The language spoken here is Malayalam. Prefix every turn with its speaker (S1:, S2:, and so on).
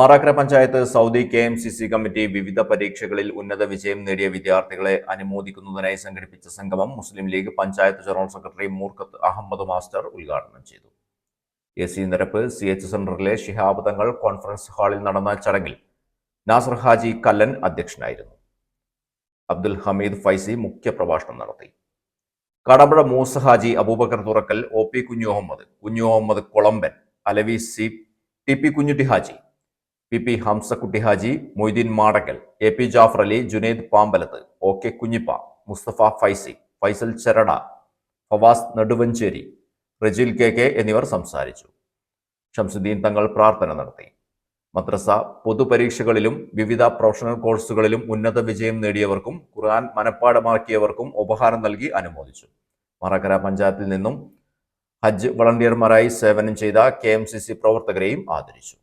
S1: Marakkara panchayat Saudi K M C C committee വിവിധ പരീക്ഷകളിൽ ഉന്നത വിജയം നേടിയ വിദ്യാർത്ഥികളെ അനുമോദിക്കുന്നതിനായി സംഘടിപ്പിച്ച സംഗമം Muslim League panchayat general secretary Moorkhath Ahmed master ഉദ്ഘാടനം ചെയ്തു. A C Nirappu C H സെന്ററിലെ ശിഹാബ് തങ്ങൾ കോൺഫറൻസ് ഹാളിൽ നടന്ന ചടങ്ങിൽ നാസർ ഹാജി കല്ലൻ അധ്യക്ഷനായിരുന്നു. അബ്ദുൽ ഹമീദ് ഫൈസി മുഖ്യപ്രഭാഷണം നടത്തി. Kadampuzha Moosa Haji Abubakar Thurakkal O P Kunhu Muhammad Kunhu Muhammad Alavi C T P Kunhutty Haji P P Hamsakutty Haji Moideen Madakkal A P Jafar Ali Junaid Pambalath O K Kunhippa Musthafa Faizy Faisal Charada Fawas Neduvancheri Rajil K K എന്നിവർ സംസാരിച്ചു. ഷംസുദ്ദീൻ തങ്ങൾ പ്രാർത്ഥന നടത്തി. മദ്രസ പൊതുപരീക്ഷകളിലും വിവിധ പ്രൊഫഷണൽ കോഴ്സുകളിലും ഉന്നത വിജയം നേടിയവർക്കും ഖുർആൻ മനഃപ്പാടമാക്കിയവർക്കും ഉപഹാരം നൽകി അനുമോദിച്ചു. മറക്കര പഞ്ചായത്തിൽ നിന്നും ഹജ്ജ് വളണ്ടിയർമാരായി സേവനം ചെയ്ത കെ പ്രവർത്തകരെയും ആദരിച്ചു.